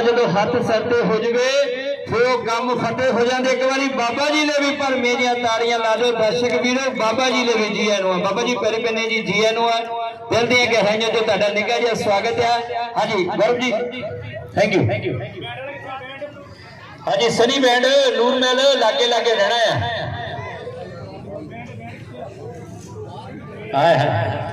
ਦਾ ਜਦੋਂ ਹੱਥ ਸਰ ਤੇ ਹੋ ਜਵੇ, ਫਿਰ ਉਹ ਕੰਮ ਫਤਿਹ ਹੋ ਜਾਂਦੇ। ਇੱਕ ਵਾਰੀ ਬਾਬਾ ਜੀ ਨੇ ਵੀ ਭਰਮੇ ਦੀਆਂ ਤਾੜੀਆਂ ਲਾ ਦਿਓ। ਦਰਸ਼ਕ ਵੀਰੋ, ਬਾਬਾ ਜੀ ਨੇ ਵੀ ਜੀ ਆਇਆਂ ਬਾਬਾ ਜੀ ਪੈਰੇ ਪੈਨੇ ਜੀ ਜੀ ਆਇਆਂ ਦਿਲ ਦੀਆਂ ਗਹਿਰਾਈਆਂ ਤੋਂ ਤੁਹਾਡਾ ਨਿੱਘਾ ਜਿਹਾ ਸਵਾਗਤ ਆ। ਹਾਂਜੀ ਗੌਰਵ ਜੀ। ਥੈਂਕ ਯੂ ਹਾਂਜੀ, ਸਨੀ ਬੈਂਡ, ਨੂਰ ਮਹਿਲ ਲਾਗੇ ਲਾਗੇ ਰਹਿਣਾ ਆ। ਹਾਏ ਹਾਏ।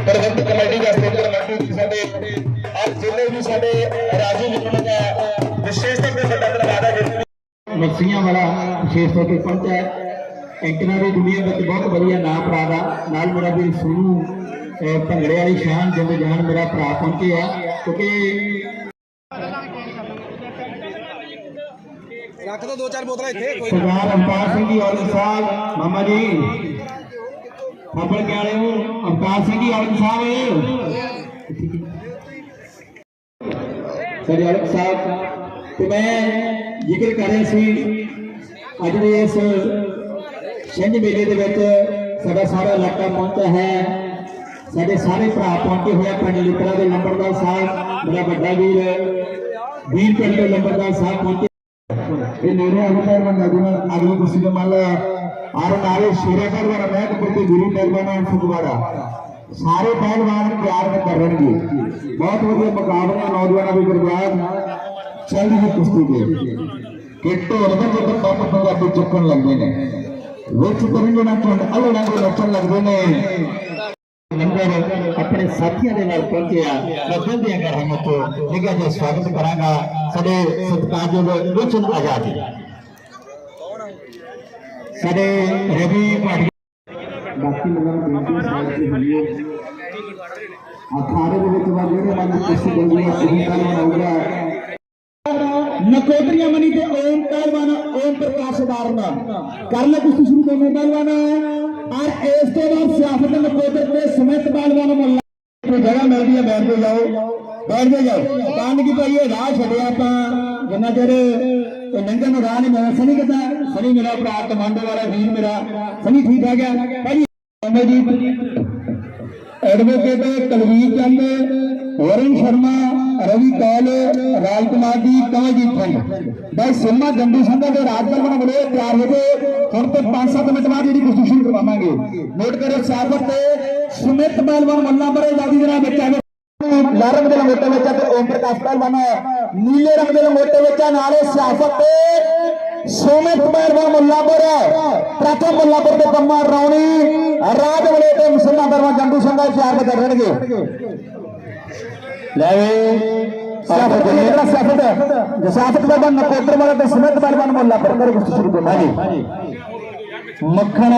ਪ੍ਰਬੰਧਕ ਕਮੇਟੀ ਦਾ ਸਥਿਤ ਕਮੇਟੀ ਸਾਡੇ ਅੱਜ ਜ਼ਿਲ੍ਹੇ ਵੀ ਸਾਡੇ ਰਾਜੂ ਜੀ ਦਾ ਵਿਸ਼ੇਸ਼ ਤੌਰ ਤੇ ਵੱਡਾ ਧੰਨਵਾਦ ਹੈ ਜਿਸ ਮੱਸੀਆਂ ਵਾਲਾ ਵਿਸ਼ੇਸ਼ ਤੌਰ ਤੇ ਪਹੁੰਚਿਆ ਹੈ। ਐਂਟੀਨਾ ਦੀ ਦੁਨੀਆ ਵਿੱਚ ਬਹੁਤ ਵਧੀਆ ਨਾਂ ਭਰਾ ਦਾ ਨਾਲ ਮੇਰਾ ਵੀ ਸੋਨੂ ਭੰਗੜੇ ਵਾਲੀ ਸ਼ਾਨ ਜਿੰਦ ਜਾਨ ਮੇਰਾ ਭਰਾ ਪਹੁੰਚੇ ਆ ਕਿਉਂਕਿ ਰੱਖ ਦੋ ਦੋ ਚਾਰ ਬੋਤਲਾਂ ਇੱਥੇ ਕੋਈ ਸਰਦਾਰ ਅਵਤਾਰ ਸਿੰਘ ਜੀ ਔਲਖ ਸਾਹਿਬ ਮਾਮਾ ਜੀ ਥੱਪੜ ਕੇ ਵਾਲੇ ਨੂੰ ਅਵਤਾਰ ਸਿੰਘ ਜੀ ਔਲਖ ਸਾਹਿਬ ਸਰ ਔਲਖ ਸਾਹਿਬ ਤੇ ਮੈਂ ਜ਼ਿਕਰ ਕਰ ਰਿਹਾ ਸੀ ਅੱਜ ਦੇ ਇਸ ਛਿੰਝ ਮੇਲੇ ਦੇ ਵਿੱਚ ਸਾਡਾ ਸਾਰਾ ਇਲਾਕਾ ਪਹੁੰਚਿਆ ਹੈ ਸਾਡੇ ਸਾਰੇ ਭਰਾ ਪਹੁੰਚੇ ਹੋਏ ਆ ਪਿੰਡ ਲਿਕਰਾ ਦੇ ਲੰਬੜਦਾਰ ਸਾਹਿਬ ਮੇਰਾ ਵੱਡਾ ਵੀਰ ਵੀਰ ਪਿੰਡ ਦੇ ਲੰਬੜਦਾਰ ਸਾਹਿਬ ਪਹੁੰਚੇ ਇਹ ਨੇੜੇ ਅਗਰ ਮੈਂ ਨਗਰ ਅਗਲੀ ਕੁਰਸੀ ਦੇ ਮੱਲ ਆਰ ਨਾਲੇ ਸ਼ੇਰਾ ਕਰਵਾਣਾ ਮੈਂ ਤੇ ਪ੍ਰਤੀ ਗੁਰੂ ਕਰਵਾਣਾ ਫੁਗਵਾੜਾ। ਸਾਰੇ ਪਹਿਲਵਾਨ ਪਿਆਰ ਕਰਨਗੇ। ਬਹੁਤ ਵਧੀਆ ਮੁਕਾਬਲਾ ਨੌਜਵਾਨਾਂ ਵੀ ਗੁਰਦੁਆਰਾ ਚੱਲਦੀ ਹੈ ਕੁਸ਼ਤੀ ਦੇ ਕਿ ਢੋਲ ਦੇ ਜਦੋਂ ਪੰਪ ਪੰਜਾਬੀ ਚੁੱਕਣ ਲੱਗਦੇ ਨੇ। ਵਿੱਚ ਕਰਨਗੇ ਨਾ ਨੇ ਲੰਗਰ ਆਪਣੇ ਸਾਥੀਆਂ ਦੇ ਨਾਲ ਪਹੁੰਚਿਆ ਮੈਂ ਦਿਲ ਦੀਆਂ ਗਹਿਰਾਈਆਂ ਤੋਂ ਨਿੱਘਾ ਜਿਹਾ ਸਵਾਗਤ ਕਰਾਂਗਾ ਸਾਡੇ ਸਤਿਕਾਰਯੋਗ ਲੋਚਨ ਆਜ਼ਾਦ ਜੀ। ਸਾਡੇ ਰਵੀ ਭਾਟੀ ਬਾਕੀ ਲੋਕਾਂ ਨੂੰ ਬੇਨਤੀ ਸਾਈਡ ਤੇ ਹੋਈਏ ਅਖਾੜੇ ਦੇ ਵਿੱਚ ਵਾ ਜਿਹੜੇ ਮਨ ਕਿਸੇ ਬੰਦੇ ਨੂੰ ਤੁਸੀਂ ਕੱਲ ਮਨਾਉਂਦਾ ਨਕੋਦਰੀਆ ਮਨੀ ਤੇ ਓਮ ਪਹਿਲਵਾਨ ਓਮ ਪ੍ਰਕਾਸ਼ ਧਾਰਨਾ ਕਰ ਲੈ ਕੁਛ ਸ਼ੁਰੂ ਕਰਨੇ ਪਹਿਲਵਾਨ। ਔਰ ਇਸ ਤੋਂ ਬਾਅਦ ਸਿਆਸਤ ਨਕੋਦਰ ਦੇ ਸਮੇਤ ਪਹਿਲਵਾਨ ਮੁੱਲਾ ਕੋਈ ਜਗ੍ਹਾ ਮਿਲਦੀ ਹੈ ਬੈਠ ਕੇ ਜਾਓ। ਬੈਠ ਕੇ ਜਾਓ। ਕੰਨ ਕੀ ਭਾਈ, ਇਹ ਰਾਹ ਛੱਡਿਆ ਆਪਾਂ। ਜਿੰਨਾ ਚਿਰ ਇਹ ਲੰਘਣ ਨੂੰ ਰਾਹ ਨਹੀਂ ਮਿਲਿਆ, ਸਨੀ ਕਿਤਾ ਸਨੀ ਮੇਰਾ ਭਰਾ, ਕਮਾਂਡੋ ਵਾਲਾ, ਵੀਰ ਮੇਰਾ। ਸਨੀ ਠੀਕ ਆ ਗਿਆ ਭਾਈ, ਅਮਰਜੀਤ। ਐਡਵੋਕੇਟ ਕਲਵੀਰ ਚੰਦ, ਵਰਨ ਸ਼ਰਮਾ। ਰਵੀ ਕੌਲ, ਰਾਜ ਕੁਮਾਰ ਜੀ ਕਮਲਜੀਤ ਸਿੰਘ ਬਾਈ ਸਿੰਮਾ ਜੰਡੂ ਦੇ ਰਾਜ ਪਰਮਨ ਬੜੇ ਤਿਆਰ ਹੋ ਗਏ ਹੁਣ ਤੇ 5-7 ਮਿੰਟ ਬਾਅਦ ਜਿਹੜੀ ਕੁਸ਼ਤੀ ਕਰਵਾਵਾਂਗੇ। ਨੋਟ ਕਰਿਓ ਸਿਆਸਤ ਤੇ ਸੁਮਿਤ ਪਹਿਲਵਾਨ ਮੱਲਾ ਬਰੇ ਜਾਦੀ ਜਨਾ ਵਿੱਚ ਆਵੇ ਲਾਲ ਰੰਗ ਦੇ ਲੰਗੋਟੇ ਵਿੱਚ ਤੇ ਓਮ ਪ੍ਰਕਾਸ਼ ਪਹਿਲਵਾਨ ਨੀਲੇ ਰੰਗ ਦੇ ਲੰਗੋਟੇ ਵਿੱਚ ਨਾਲੇ ਸਿਆਸਤ ਤੇ ਸੁਮਿਤ ਪਹਿਲਵਾਨ ਮੁੱਲਾਪੁਰ ਪ੍ਰਥਮ ਮੁੱਲਾਪੁਰ ਦੇ ਕੰਮਾ ਰੌਣੀ ਰਾਜ ਵਲੇ ਤੇ ਮੁਸਲਮਾਨ ਦਰਵਾ ਜੰਡੂ ਸੰਘਾ ਚਾਰ ਵਜੇ ਰਹਿਣਗੇ ਸਿਆਸਤ ਦਾ ਬਨ ਨਕੋਦਰ ਵਾਲਾ ਤੇ ਸਮਿਤ ਪਹਿਲਵਾਨ ਮੁੱਲਾਪੁਰ ਕਰੇ ਕੁਛ ਸ਼ੁਰੂ ਕਰਨਾ ਹਾਂਜੀ। ਮੱਖਣ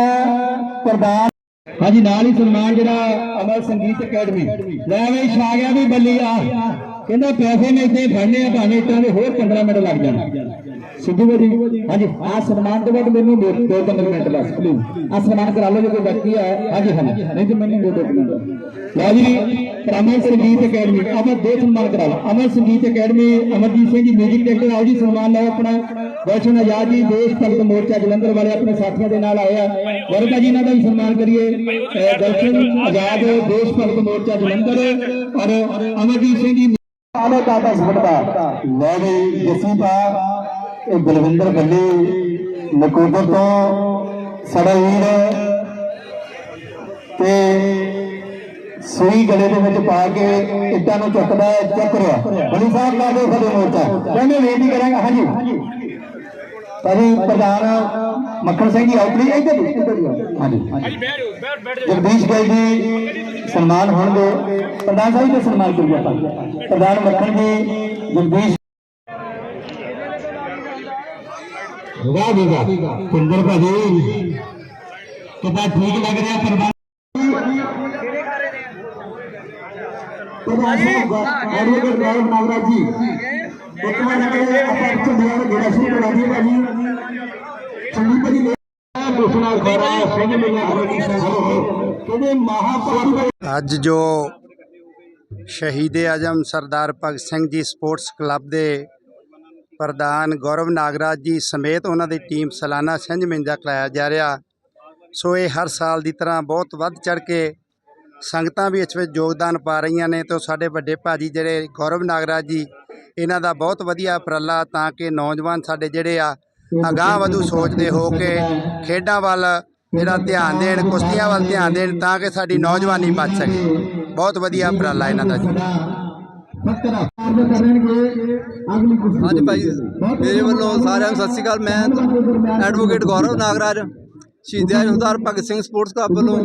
ਪ੍ਰਧਾਨ। ਹਾਂਜੀ ਨਾਲ ਹੀ ਸਨਮਾਨ ਜਿਹੜਾ ਅਮਰ ਸੰਗੀਤ ਅਕੈਡਮੀ। ਲੈ ਵੇ ਛਾ ਗਿਆ ਵੀ ਬੱਲੀ ਆ ਕਹਿੰਦਾ ਪੈਸੇ ਮੈਂ ਇੱਥੇ ਫੜਨੇ ਆ ਭਾਵੇਂ ਇੱਟਾਂ ਦੇ ਹੋਰ 15 ਮਿੰਟ ਲੱਗ ਜਾਣ। ਸਿੱਧੂ ਜੀ, ਹਾਂਜੀ, ਆ ਸਨਮਾਨ ਤੋਂ ਬਾਅਦ ਮੈਨੂੰ ਦੋ ਦੋ ਤਿੰਨ ਮਿੰਟ ਬਸ ਪਲੀਜ਼ ਆ ਸਨਮਾਨ ਕਰਾ ਲਓ ਜੇ ਕੋਈ ਬਾਕੀ ਹੈ ਹਾਂਜੀ ਹਾਂਜੀ, ਨਹੀਂ ਤੇ ਮੈਨੂੰ ਦੋ ਦੋ ਮਿੰਟ ਲੈ ਜੀ ਅਮਰ ਸੰਗੀਤ ਅਕੈਡਮੀ ਅਮਰ ਦੋ ਸਨਮਾਨ ਕਰਾ ਲਓ। ਅਮਰ ਸੰਗੀਤ academy, Amarjit Singh ji music director ਆਓ ਜੀ, ਸਨਮਾਨ ਲਓ ਆਪਣਾ। ਦਰਸ਼ਨ ਆਜ਼ਾਦ ਜੀ, ਦੇਸ਼ ਭਗਤ ਮੋਰਚਾ ਜਲੰਧਰ ਵਾਲੇ ਆਪਣੇ ਸਾਥੀਆਂ ਦੇ ਨਾਲ ਆਏ ਆ। ਵਰਤਾ ਜੀ, ਇਹਨਾਂ ਦਾ ਵੀ ਸਨਮਾਨ ਕਰੀਏ। ਦਰਸ਼ਨ ਆਜ਼ਾਦ, ਦੇਸ਼ ਭਗਤ ਮੋਰਚਾ ਜਲੰਧਰ। ਔਰ ਅਮਰਜੀਤ ਸਿੰਘ ਜੀ ਆਲੇ ਦਾਦਾ ਸਬਦਾ ਲੈ ਵੀ ਜੱਸੀ ਇਹ ਬਲਵਿੰਦਰ ਬੱਲੀ ਨਕੋਦਰ ਤੋਂ ਸਾਡਾ ਵੀਰ ਤੇ ਸੂਈ ਗਲੇ ਦੇ ਵਿੱਚ ਪਾ ਕੇ ਇੱਟਾਂ ਨੂੰ ਚੁੱਕਦਾ, ਚੱਕ ਰਿਹਾ। ਬਲੀ ਸਾਹਿਬ ਲਾ ਦਿਓ ਖੜੇ ਮੋਰਚਾ। ਕਹਿੰਦੇ ਵੇਟ ਹੀ ਕਰਾਂਗਾ। ਹਾਂਜੀ। ਭਾਜੀ ਪ੍ਰਧਾਨ ਮੱਖਣ ਸਿੰਘ ਜੀ ਆਓ ਪਲੀਜ਼ ਇੱਧਰ ਜੀ ਇੱਧਰ ਜੀ ਆਓ। ਹਾਂਜੀ। ਜਗਦੀਸ਼ ਗਿੱਲ ਜੀ ਸਨਮਾਨ ਹੋਣਗੇ ਪ੍ਰਧਾਨ ਸਾਹਿਬ ਦਾ ਸਨਮਾਨ ਕਰੀਏ ਆਪਾਂ। ਪ੍ਰਧਾਨ ਮੱਖਣ ਜੀ ਜਗਦੀਸ਼ ਵਾਹ ਜੀ ਵਾਹ। ਸੁੰਦਰ ਭਾਜੀ। ਕਿੱਦਾਂ ਠੀਕ ਲੱਗ ਰਿਹਾ ਪ੍ਰਧਾਨ ਪ੍ਰਧਾਨ ਸਾਹਿਬ ਐਡਵੋਕੇਟ ਰਾਮ ਨਾਗਰਾਜ ਜੀ। ਇੱਕ ਵਾਰ ਜਿਹੜੇ ਆਪਾਂ ਝੰਡਿਆਂ ਦਾ ਗੇੜਾ ਸ਼ੁਰੂ ਕਰਾ ਦਈਏ ਭਾਜੀ। ਚੰਗੀ ਭਾਜੀ, ਲੈ। ਖਰਾ ਸਿੰਘ ਮਿਲਿਆ ਕਿਹਦੇ ਮਹਾਪੁਰਖ ਅੱਜ ਜੋ ਸ਼ਹੀਦ ਆਜਮ ਸਰਦਾਰ ਭਗਤ ਸਿੰਘ ਜੀ ਸਪੋਰਟਸ ਕਲੱਬ ਦੇ ਪ੍ਰਧਾਨ ਗੌਰਵ ਨਾਗਰਾਜ ਜੀ ਸਮੇਤ ਉਹਨਾਂ ਦੀ ਟੀਮ ਸਾਲਾਨਾ ਛਿੰਝ ਮਿੰਜਾ ਕਰਾਇਆ ਜਾ ਰਿਹਾ। ਸੋ ਇਹ ਹਰ ਸਾਲ ਦੀ ਤਰ੍ਹਾਂ ਬਹੁਤ ਵੱਧ ਚੜ ਕੇ ਸੰਗਤਾਂ ਵੀ ਇਸ ਵਿੱਚ ਯੋਗਦਾਨ ਪਾ ਰਹੀਆਂ ਨੇ ਤੇ ਸਾਡੇ ਵੱਡੇ ਭਾਜੀ ਜਿਹੜੇ ਗੌਰਵ ਨਾਗਰਾਜ ਜੀ ਇਹਨਾਂ ਦਾ ਬਹੁਤ ਵਧੀਆ ਉਪਰਾਲਾ ਤਾਂ ਕਿ ਨੌਜਵਾਨ ਸਾਡੇ ਜਿਹੜੇ ਆ ਅਗਾਂਹ ਵਧੂ ਸੋਚਦੇ ਹੋ ਕੇ ਖੇਡਾਂ ਵੱਲ ਜਿਹੜਾ ਧਿਆਨ ਦੇਣ ਕੁਸ਼ਤੀਆਂ ਵੱਲ ਧਿਆਨ ਦੇਣ ਤਾਂ ਕਿ ਸਾਡੀ ਨੌਜਵਾਨੀ ਬਚ ਸਕੇ। ਬਹੁਤ ਵਧੀਆ ਉਪਰਾਲਾ ਇਹਨਾਂ ਦਾ ਜੀ। ਹਾਂਜੀ ਭਾਈ ਮੇਰੇ ਵੱਲੋਂ ਸਾਰਿਆਂ ਨੂੰ ਸਤਿ ਸ਼੍ਰੀ ਅਕਾਲ। ਮੈਂ ਐਡਵੋਕੇਟ ਗੌਰਵ ਨਾਗਰਾਜ ਸ਼ਹੀਦ ਆਜਮਦਾਰ ਭਗਤ ਸਿੰਘ ਸਪੋਰਟਸ ਕਲੱਬ ਵੱਲੋਂ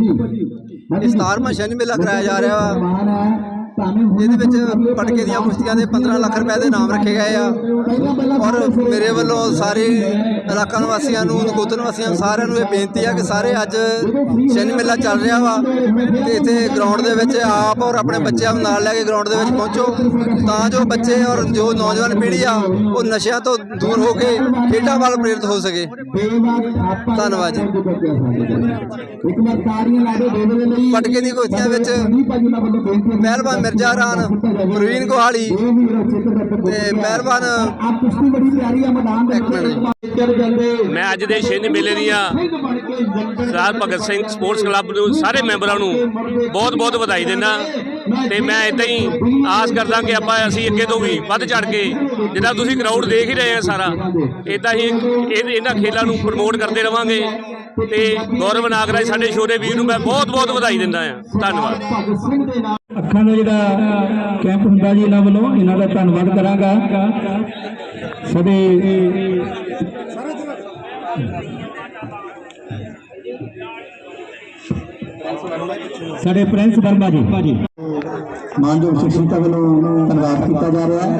ਇਹ 17ਵਾਂ ਸ਼ਨੀ ਮੇਲਾ ਕਰਾਇਆ ਜਾ ਰਿਹਾ ਵਾ। ਇਹਦੇ ਵਿੱਚ ਪਟਕੇ ਦੀਆਂ ਕੁਸ਼ਤੀਆਂ ਦੇ 15 ਲੱਖ ਰੁਪਏ ਦੇ ਨਾਮ ਰੱਖੇ ਗਏ ਆ। ਔਰ ਮੇਰੇ ਵੱਲੋਂ ਸਾਰੇ ਇਲਾਕਾ ਨਿਵਾਸੀਆਂ ਨੂੰ ਨਕੋਦਰ ਵਾਸੀਆਂ ਨੂੰ ਸਾਰਿਆਂ ਨੂੰ ਇਹ ਬੇਨਤੀ ਆ ਕਿ ਸਾਰੇ ਅੱਜ ਸ਼ਨੀ ਮੇਲਾ ਚੱਲ ਰਿਹਾ ਵਾ ਤੇ ਇੱਥੇ ਗਰਾਊਂਡ ਦੇ ਵਿੱਚ ਆਪ ਔਰ ਆਪਣੇ ਬੱਚਿਆਂ ਨੂੰ ਨਾਲ ਲੈ ਕੇ ਗਰਾਊਂਡ ਦੇ ਵਿੱਚ ਪਹੁੰਚੋ। ਤਾਂ ਜੋ ਬੱਚੇ ਔਰ ਜੋ ਨੌਜਵਾਨ ਪੀੜ੍ਹੀ ਆ ਉਹ ਨਸ਼ਿਆਂ ਤੋਂ ਦੂਰ ਹੋ ਕੇ ਖੇਡਾਂ ਵੱਲ ਪ੍ਰੇਰਿਤ ਹੋ ਸਕੇ। ਧੰਨਵਾਦ ਜੀ। ਪਟਕੇ ਦੀ ਕੁਸ਼ਤੀਆਂ ਵਿੱਚ ਪਹਿਲਵਾਨ ਮਿਰਜ਼ਾ ਰਾਨ ਪ੍ਰਵੀਨ ਕੋਹਾਲੀ ਤੇ ਪਹਿਲਵਾਨ ਮੈਂ ਅੱਜ ਦੇ ਛਿੰਝ ਮੇਲੇ ਦੀਆਂ ਸਰਦਾਰ ਭਗਤ ਸਿੰਘ ਸਪੋਰਟਸ ਕਲੱਬ ਨੂੰ ਸਾਰੇ ਮੈਂਬਰਾਂ ਨੂੰ ਬਹੁਤ ਬਹੁਤ ਵਧਾਈ ਦਿੰਦਾ ਤੇ ਮੈਂ ਇਦਾਂ ਹੀ ਆਸ ਕਰਦਾ ਕਿ ਆਪਾਂ ਅਸੀਂ ਅੱਗੇ ਤੋਂ ਵੀ ਵੱਧ ਚੜ ਕੇ ਜਿੱਦਾਂ ਤੁਸੀਂ ਗਰਾਊਂਡ ਦੇਖ ਹੀ ਰਹੇ ਆ ਸਾਰਾ ਇਦਾਂ ਹੀ ਇਹ- ਇਹਨਾਂ ਖੇਲਾਂ ਨੂੰ ਪ੍ਰਮੋਟ ਕਰਦੇ ਰਵਾਂਗੇ ਤੇ ਗੌਰਵ ਨਾਗਰਾਜ ਸਾਡੇ ਛੋਟੇ ਵੀਰ ਨੂੰ ਮੈਂ ਬਹੁਤ ਬਹੁਤ ਵਧਾਈ ਦਿੰਦਾ ਆ ਧੰਨਵਾਦ। ਅੱਖਾਂ ਦਾ ਜਿਹੜਾ ਕੈਂਪ ਹੁੰਦਾ ਜੀ ਇਹਨਾਂ ਵੱਲੋਂ, ਇਹਨਾਂ ਦਾ ਧੰਨਵਾਦ ਕਰਾਂਗਾ। ਸਾਡੇ ਸਾਡੇ ਪ੍ਰਿੰਸ ਵਰਮਾ ਜੀ। ਮਾਨਯੋਗ ਸ਼ਖਸੀਅਤਾਂ ਵੱਲੋਂ ਧੰਨਵਾਦ ਕੀਤਾ ਜਾ ਰਿਹਾ ਹੈ।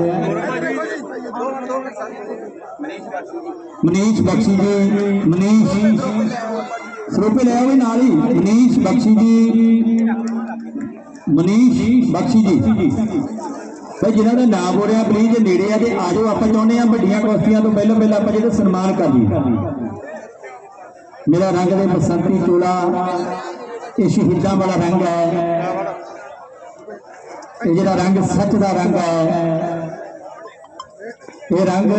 ਮਨੀਸ਼ ਬਖਸ਼ੀ ਜੀ, ਮਨੀਸ਼ ਸਰੋਪੇ ਲੈ ਆਓ ਨਾਲ ਹੀ। ਮਨੀਸ਼ ਬਖਸ਼ੀ ਜੀ ਮਨੀਸ਼ ਬਖਸ਼ੀ ਜੀ। ਭਾਈ ਜਿਨ੍ਹਾਂ ਦਾ ਨਾਮ ਹੋ ਰਿਹਾ ਪਲੀਜ਼ ਨੇੜੇ ਆ, ਤੇ ਆ ਜਾਓ ਆਪਾਂ ਚਾਹੁੰਦੇ ਆ ਵੱਡੀਆਂ ਕੁਸ਼ਤੀਆਂ ਤੋਂ ਪਹਿਲਾਂ ਪਹਿਲਾਂ ਆਪਾਂ ਜਿਹਦਾ ਸਨਮਾਨ ਕਰ ਮੇਰਾ ਰੰਗ ਦੇ ਬਸੰਤੀ ਚੋਲਾ, ਇਹ ਸ਼ਹੀਦਾਂ ਵਾਲਾ ਰੰਗ ਹੈ। ਇਹ ਜਿਹੜਾ ਰੰਗ ਸੱਚ ਦਾ ਰੰਗ ਹੈ, ਇਹ ਰੰਗ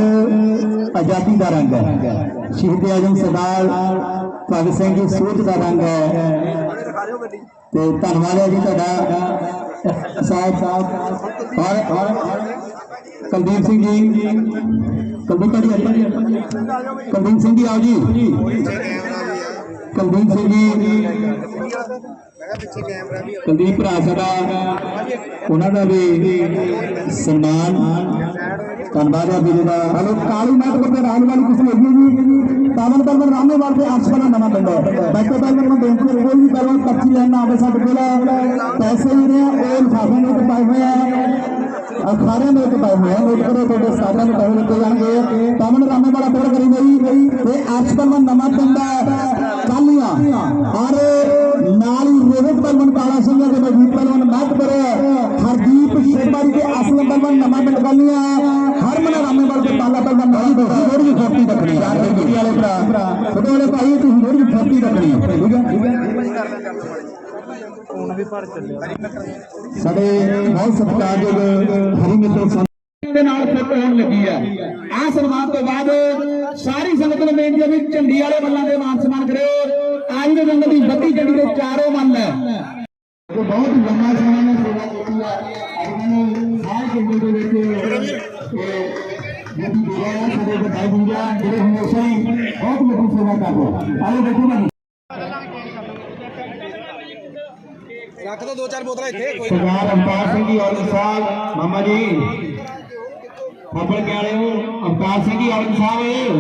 ਆਜ਼ਾਦੀ ਦਾ ਰੰਗ ਹੈ। ਸ਼ਹੀਦ ਆਜਮ ਸਰਦਾਰ ਭਗਤ ਸਿੰਘ ਦੀ ਸੋਚ ਦਾ ਰੰਗ ਹੈ। ਤੇ ਧੰਨਵਾਦ ਹੈ ਜੀ ਤੁਹਾਡਾ ਸਾਹਿਬ ਸਾਹਿਬ ਔਰ ਕੁਲਦੀਪ ਸਿੰਘ ਜੀ, ਕੁਲਦੀਪ ਜੀ। ਕੁਲਦੀਪ ਸਿੰਘ ਜੀ ਆਓ ਜੀ ਕੁਲਦੀਪ ਸਿੰਘ ਜੀ ਕੁਲਦੀਪ ਭਰਾ ਸਾਡਾ ਉਹਨਾਂ ਦਾ ਵੀ ਸਨਮਾਨ। ਧੰਨਵਾਦ ਹੈ ਵੀਰੇ ਦਾ। ਹਲੋ ਕਾਲੀ ਮਾਤ ਕੋਲ ਰਾਮ ਵਾਲੀ ਕੁਛ ਲੱਗੀ ਜੀ। ਪਾਵਨ ਪਰਵਨ ਰਾਮੇ ਵਾਲ ਦੇ ਆਸ ਵਾਲਾ ਨਵਾਂ ਪਿੰਡ ਬੈਠੇ ਪਹਿਲਾਂ ਮੈਂ ਬੇਨਤੀ ਕਰ ਕੋਈ ਵੀ ਪਹਿਲਾਂ ਪਰਚੀ ਲੈਣਾ ਆਵੇ ਸਾਡੇ ਕੋਲ। ਪੈਸੇ ਹੀ ਨੇ ਉਹ ਲਿਫਾਫੇ ਨੇ ਤੇ ਪਾਏ ਹੋਏ ਆ। ਅਖਾੜੇ ਨੇ ਤੇ ਪਾਏ ਹੋਏ ਆ। ਨੋਟ ਕਰੋ ਤੁਹਾਡੇ ਸਾਰਿਆਂ ਨੂੰ ਪੈਸੇ ਦਿੱਤੇ ਜਾਣਗੇ। ਪਾਵਨ ਰਾਮੇ ਵਾਲਾ ਪਿੰਡ ਕਰੀ ਗਈ ਤੇ ਪਰਵਨ ਨਵਾਂ ਪਿੰਡ ਕਾਲੀਆਂ ਔਰ ਹੀ ਕਾਲਾ ਸਿੰਘ ਦੇ ਮਜੀਦ ਬਲਵਨ ਮਹਤਪੁਰ ਹਰਦੀਪ ਸ਼ੇਰਬਾਰੀ ਦੇ ਅਸਲ ਬਲਵਨ ਨਵਾਂ ਪਿੰਡ ਕਾਲੀਆਂ ਹਰਮਨ ਰਾਮੇ ਦੇ ਪਾਲਾ ਬਲਵਨ ਨਹੀਂ ਦੋ ਥੋੜੀ ਜਿਹੀ ਫੋਰਟੀ ਰੱਖਣੀ ਯਾਰ, ਬੇਟੀ ਵਾਲੇ ਭਰਾ। ਛੋਟੇ ਵਾਲੇ ਭਾਈ, ਤੁਸੀਂ ਥੋੜੀ ਜਿਹੀ ਫੋਰਟੀ ਰੱਖਣੀ ਠੀਕ ਹੈ? ਸਾਡੇ ਬਹੁਤ ਸਤਿਕਾਰਯੋਗ ਹਰੀ ਮਿੱਤਰ ਦੇ ਨਾਲ ਫਿੱਟ ਹੋਣ ਲੱਗੀ ਹੈ। ਆ ਸਨਮਾਨ ਤੋਂ ਬਾਅਦ ਸਾਰੀ ਸੰਗਤ ਨੂੰ ਬੇਨਤੀ ਹੈ ਵੀ ਝੰਡੀ ਵਾਲੇ ਮੱਲਾਂ ਦੇ ਮਾਨ ਸਨਮਾਨ ਕਰਿਓ। ਦੇ ਦਿਨ ਦੀ ਬੱਤੀ ਝੰਡੀ ਦੇ ਚਾਰੋਂ ਮੱਲ ਹੈ। ਜੋ ਬਹੁਤ ਲੰਮਾ ਸਮਾਂ ਨੇ ਸੇਵਾ ਕੀਤੀ ਹੈ ਉਹਨਾਂ ਨੇ ਸਾਲ ਝੰਡੀ ਦੇ ਵਿੱਚ ਇਹ ਜਿਹੜੀ ਦੇਵਾ ਸਾਡੇ ਵੱਡਾ ਗੁੰਜਾ ਜਿਹੜੇ ਹਮੇਸ਼ਾ ਹੀ ਬਹੁਤ ਵੱਡੀ ਸੇਵਾ ਕਰਦੇ ਆਓ ਦੇਖੋ ਨਾ ਰੱਖ ਦੋ ਦੋ ਚਾਰ ਬੋਤਲਾਂ ਇੱਥੇ ਕੋਈ ਸਰਦਾਰ ਅਵਤਾਰ ਸਿੰਘ ਜੀ ਔਲਖ ਸਾਹਿਬ ਮਾਮਾ ਜੀ। ਖਬਰ ਕੇ ਆਲੇ ਹੋ? ਅਵਤਾਰ ਸਿੰਘ ਜੀ ਔਲਖ ਸਾਹਿਬ।